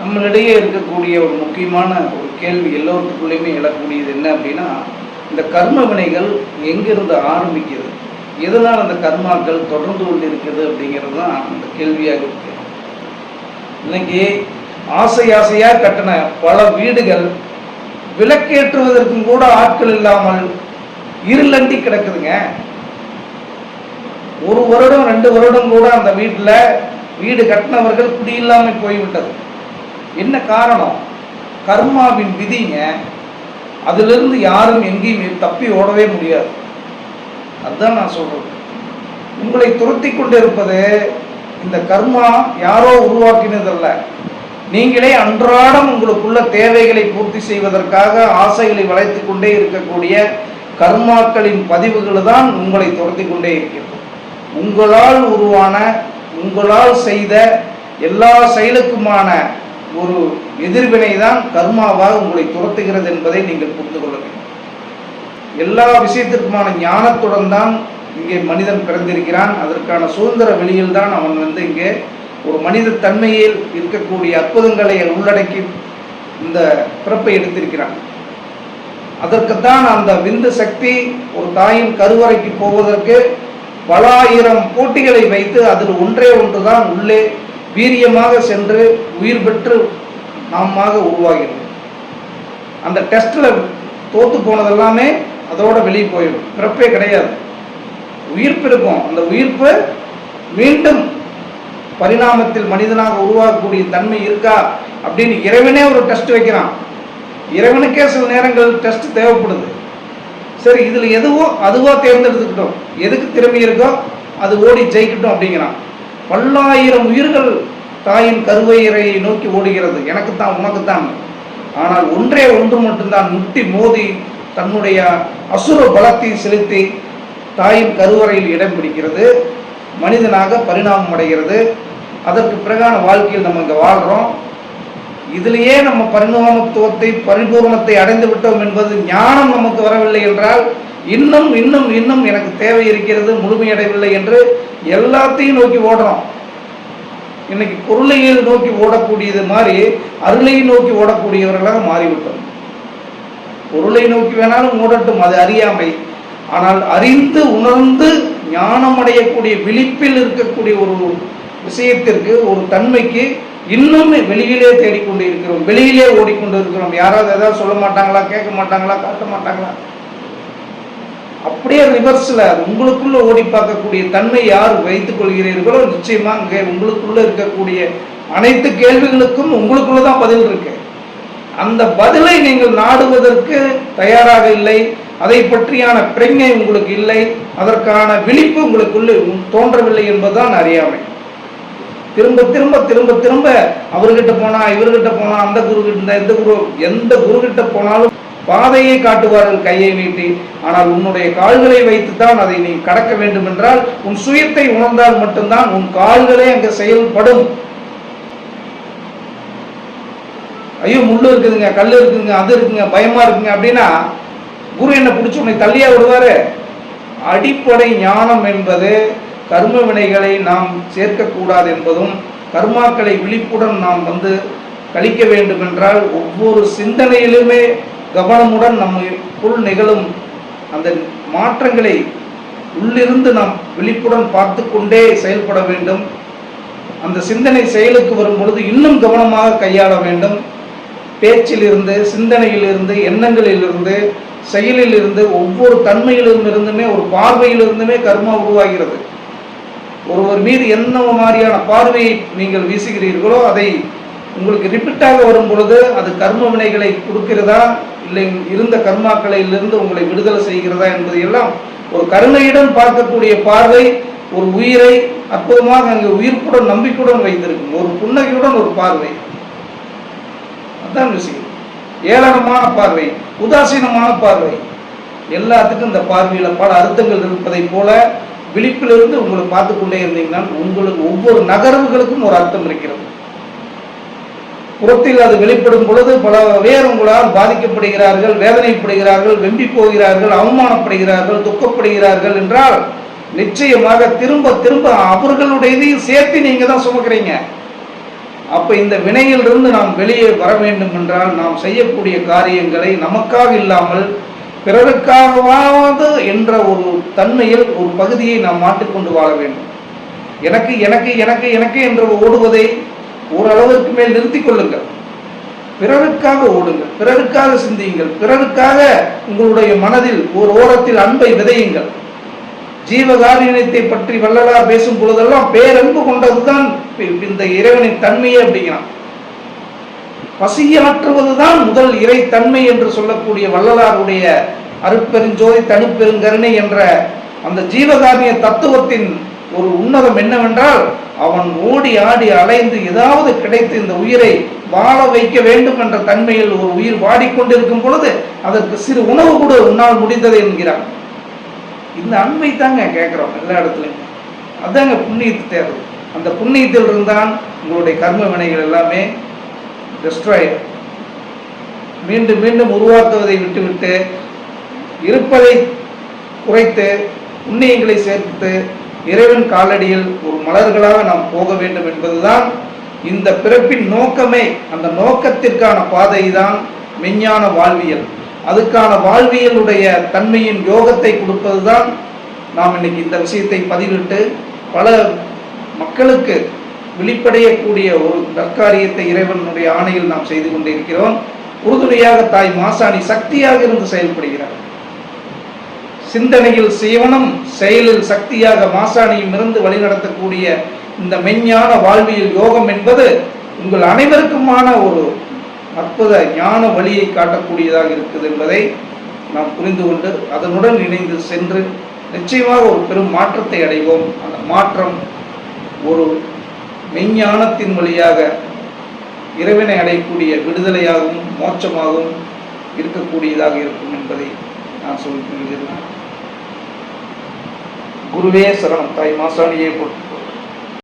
நம்மளிடையே இருக்கக்கூடிய ஒரு முக்கியமான ஒரு கேள்வி எல்லோருக்குள்ளேயுமே எழக்கூடியது என்ன அப்படின்னா இந்த கர்ம வினைகள் எங்கிருந்து ஆரம்பிக்கிறது எதனால் அந்த கர்மாக்கள் தொடர்ந்து கொண்டு இருக்குது அப்படிங்கிறது தான் அந்த கேள்வியாக இருக்கு. இன்னைக்கு ஆசை ஆசையாக கட்டின பல வீடுகள் விளக்கேற்றுவதற்கும் கூட ஆட்கள் இல்லாமல் இருளண்டி கிடக்குதுங்க. ஒரு வருடம் ரெண்டு வருடம் கூட அந்த வீட்டில் வீடு கட்டினவர்கள் குடியில்லாமல் போய்விட்டது. என்ன காரணம்? கர்மாவின் விதிங்க அதிலிருந்து யாரும் எங்கேயுமே தப்பி ஓடவே முடியாது. அதுதான் நான் சொல்கிறேன் உங்களை துரத்தி கொண்டிருப்பது இந்த கர்மா யாரோ உருவாக்கினதல்ல. நீங்களே அன்றாடம் உங்களுக்குள்ள தேவைகளை பூர்த்தி செய்வதற்காக ஆசைகளை வளைத்து கொண்டே இருக்கக்கூடிய கர்மாக்களின் பதிவுகள் தான் உங்களை துரத்தி கொண்டே இருக்கிறது உங்களால் உருவான உங்களால் செய்த எல்லா செயலுக்குமான ஒரு எதிர்வினை தான் கர்மாவாக உங்களை துரத்துகிறது என்பதை நீங்கள் புரிந்து கொள்ள வேண்டும். எல்லா விஷயத்திற்குமான ஞானத்துடன் தான் இங்கே மனிதன் பிறந்திருக்கிறான். அதற்கான சுதந்திர வெளியில் தான் அவன் வந்து இங்கே ஒரு மனித தன்மையில் இருக்கக்கூடிய அற்புதங்களை உள்ளடக்கி இந்த பிறப்பை எடுத்திருக்கிறான். அதற்குத்தான் அந்த விந்து சக்தி ஒரு தாயின் கருவறைக்கு போவதற்கு பல ஆயிரம் போட்டிகளை வைத்து அதில் ஒன்றே ஒன்று தான் உள்ளே வீரியமாக சென்று உயிர் பெற்று நாமாக உருவாகிறது. அந்த டெஸ்ட்டில் தோத்து போனதெல்லாமே அதோட வெளியே போயிடும். பிறப்பே கிடையாது. உயிர்ப்பு இருக்கும். அந்த உயிர்ப்பு மீண்டும் பரிணாமத்தில் மனிதனாக உருவாகக்கூடிய தன்மை இருக்கா அப்படின்னு இறைவனே ஒரு டெஸ்ட் வைக்கிறான். இறைவனுக்கே சில நேரங்கள் டெஸ்ட் தேவைப்படுது. சரி இதில் எதுவோ அதுவோ தேர்ந்தெடுத்துக்கிட்டோம். எதுக்கு திறமை இருக்கோ அது ஓடி ஜெயிக்கட்டும் அப்படிங்கிறான். பல்லாயிரம் உயிர்கள் தாயின் கருவயிறையை நோக்கி ஓடுகிறது. எனக்கு தான் உனக்கு தான் ஆனால் ஒன்றே ஒன்று மட்டும்தான் முட்டி மோதி தன்னுடைய அசுர பலத்தை செலுத்தி தாயின் கருவறையில் இடம் பிடிக்கிறது. மனிதனாக பரிணாமம் அடைகிறது. அதற்கு பிறகான வாழ்க்கையில் நம்ம இங்கே வாழ்கிறோம் இதிலேயே நம்ம பரிணாமத்துவத்தை பரிபூர்ணத்தை அடைந்து விட்டோம் என்பது ஞானம் நமக்கு வரவில்லை என்றால் இன்னும் இன்னும் இன்னும் எனக்கு தேவை இருக்கிறது முழுமையடையவில்லை என்று எல்லாத்தையும் நோக்கி ஓடுறோம் இன்னைக்கு பொருளையை நோக்கி ஓடக்கூடியது மாதிரி அருளை நோக்கி ஓடக்கூடியவர்களாக மாறிவிட்டோம். பொருளை நோக்கி வேணாலும் ஓடட்டும் அது அறியாமை. ஆனால் அறிந்து உணர்ந்து ஞானம் அடையக்கூடிய விழிப்பில் இருக்கக்கூடிய ஒரு விஷயத்திற்கு ஒரு தன்மைக்கு இன்னும் வெளியிலே தேடிக்கொண்டு இருக்கிறோம் வெளியிலே ஓடிக்கொண்டு இருக்கிறோம் யாராவது ஏதாவது சொல்ல மாட்டாங்களா கேட்க மாட்டாங்களா காட்ட மாட்டாங்களா? அப்படியே ரிவர்ஸில் உங்களுக்குள்ள ஓடி பார்க்கக்கூடிய தன்மை யார் வைத்துக் கொள்கிறீர்களோ நிச்சயமாக இங்கே உங்களுக்குள்ள இருக்கக்கூடிய அனைத்து கேள்விகளுக்கும் உங்களுக்குள்ளே தான் பதில் இருக்கு. அந்த பதிலை நீங்கள் நாடுவதற்கு தயாராக இல்லை. அதை பற்றியான பிரஞை உங்களுக்கு இல்லை. அதற்கான விழிப்பு உங்களுக்குள்ளே தோன்றவில்லை என்பதுதான் அறியாமை. திரும்ப திரும்ப திரும்ப திரும்ப அவர்கிட்ட போனா இவர்கிட்ட போனா அந்த குரு கிட்ட இந்த குரு எந்த குரு கிட்ட போனாலும் பாதையை காட்டுவார்கள் கையை நீட்டி. ஆனால் உன்னுடைய கால்களை வைத்துத்தான் அதை நீ கடக்க வேண்டும் என்றால் உன் சுயத்தை உணர்ந்தால் மட்டும்தான் உன் கால்களே அங்கு செயல்படும். ஐயோ முள்ளு இருக்குதுங்க கல் இருக்குதுங்க அது இருக்குங்க பயமா இருக்குங்க அப்படின்னா குரு என்ன பிடிச்சி உன்னை தள்ளியா விடுவாரு. அடிப்படை ஞானம் என்பது கர்ம வினைகளை நாம் சேர்க்கக்கூடாது என்பதும் கர்மாக்களை விழிப்புடன் நாம் வந்து கழிக்க வேண்டும் என்றால் ஒவ்வொரு சிந்தனையிலுமே கவனமுடன் நம்முள் நிகழும் அந்த மாற்றங்களை உள்ளிருந்து நாம் விழிப்புடன் பார்த்து கொண்டே செயல்பட வேண்டும். அந்த சிந்தனை செயலுக்கு வரும் பொழுது இன்னும் கவனமாக கையாள வேண்டும். பேச்சிலிருந்து சிந்தனையிலிருந்து எண்ணங்களிலிருந்து செயலிலிருந்து ஒவ்வொரு தன்மையிலும் இருந்துமே ஒரு பார்வையிலிருந்துமே கர்மா உருவாகிறது. ஒருவர் மீது என்ன மாதிரியான பார்வையை நீங்கள் வீசுகிறீர்களோ அதை உங்களுக்கு ரிப்பீட்டாக வரும் பொழுது அது கர்ம வினைகளை கொடுக்கிறதா? இல்லை இருந்த கர்மாக்களையிலிருந்து உங்களை விடுதலை செய்கிறதா என்பது எல்லாம் ஒரு கருணையுடன் பார்க்கக்கூடிய பார்வை ஒரு உயிரை அற்புதமாக அங்கே உயிர்ப்புடன் நம்பிக்கையுடன் வைத்திருக்கும். ஒரு புன்னகையுடன் ஒரு பார்வை. அதான் விஷயம். ஏளனமான பார்வை உதாசீனமான பார்வை. எல்லாத்துக்கும் இந்த பார்வையில் பல அர்த்தங்கள் இருப்பதை போல விழிப்பிலிருந்து உங்களை பார்த்து கொண்டே இருந்தீங்கன்னா உங்களுக்கு ஒவ்வொரு நகர்வுகளுக்கும் ஒரு அர்த்தம் இருக்கிறது. புறத்தில் அது வெளிப்படும் பொழுது பல பேர் உங்களால் பாதிக்கப்படுகிறார்கள் வேதனைப்படுகிறார்கள் வெம்பி போகிறார்கள் அவமானப்படுகிறார்கள் துக்கப்படுகிறார்கள் என்றால் நிச்சயமாக திரும்ப திரும்ப அவர்களுடைய இதையும் சேர்த்து நீங்க தான் சுமக்கிறீங்க. அப்ப இந்த வினையிலிருந்து நாம் வெளியே வர வேண்டும் என்றால் நாம் செய்யக்கூடிய காரியங்களை நமக்காக இல்லாமல் பிறருக்காகவாவது என்ற ஒரு தன்மையில் ஒரு பகுதியை நாம் மாட்டிக்கொண்டு வாழ வேண்டும். எனக்கு எனக்கு எனக்கு எனக்கு என்று ஓடுவதை ஓரளவுக்கு மேல் நிறுத்தி கொள்ளுங்கள். பிறருக்காக ஓடுங்கள். பிறருக்காக சிந்தியுங்கள். பிறருக்காக உங்களுடைய மனதில் ஒரு ஓரத்தில் அன்பை விதையுங்கள். ஜீவகாரியத்தை பற்றி வள்ளலார் பேசும் பொழுதெல்லாம் பேரன்பு கொண்டதுதான் இந்த இறைவனின் தன்மையே அப்படிங்கிறான். பசியாற்றுவதுதான் முதல் இறை தன்மை என்று சொல்லக்கூடிய வள்ளலாருடைய அருட்பெருஞ்சோதி தனிப்பெருங்கருணை என்ற அந்த ஜீவகாரிய தத்துவத்தின் ஒரு உன்னதம் என்னவென்றால் அவன் ஓடி ஆடி அலைந்து ஏதாவது கிடைத்து இந்த உயிரை வாழ வைக்க வேண்டும் என்ற தன்மையில் ஒரு உயிர் வாடிக்கொண்டிருக்கும் பொழுது அதற்கு சிறு உணவு கூட உன்னால் முடிந்தது என்கிறான். இந்த அன்பை தாங்க கேட்குறோம் எல்லா இடத்துலையும். அதாங்க புண்ணியத்து தேவை அந்த புண்ணியத்தில் இருந்தான் உங்களுடைய கர்ம வினைகள் எல்லாமே டெஸ்ட்ராய் மீண்டும் மீண்டும் உருவாக்குவதை விட்டுவிட்டு இருப்பதை குறைத்து புண்ணியங்களை சேர்த்து இறைவன் காலடியில் ஒரு மலர்களாக நாம் போக வேண்டும் என்பதுதான் இந்த பிறப்பின் நோக்கமே. அந்த நோக்கத்திற்கான பாதை தான் மெஞ்ஞான வாழ்வியல். அதுக்கான வாழ்வியலுடைய தன்மையின் யோகத்தை கொடுப்பதுதான் நாம் இன்னைக்கு இந்த விஷயத்தை பதிவிட்டு பல மக்களுக்கு வெளிப்படையக்கூடிய ஒரு தற்காரியத்தை இறைவனுடைய ஆணையில் நாம் செய்து கொண்டிருக்கிறோம். உறுதுணையாக தாய் மாசாணி சக்தியாக இருந்து செயல்படுகிறார். சிந்தனையில் சீவனம் செயலில் சக்தியாக மாசாணியும் இருந்து வழிநடத்தக்கூடிய இந்த மெஞ்ஞான வாழ்வியல் யோகம் என்பது உங்கள் அனைவருக்குமான ஒரு அற்புத ஞான வழியை காட்டக்கூடியதாக இருக்குது என்பதை நாம் புரிந்து கொண்டு அதனுடன் இணைந்து சென்று நிச்சயமாக ஒரு பெரும் மாற்றத்தை அடைவோம். அந்த மாற்றம் ஒரு மெஞ்ஞானத்தின் வழியாக இறைவனை அடையக்கூடிய விடுதலையாகவும் மோட்சமாகவும் இருக்கக்கூடியதாக இருக்கும் என்பதை நான் சொல்லிக்கொள்கிறேன் குருவே சரணம் தாய் மாசாணியை போட்டு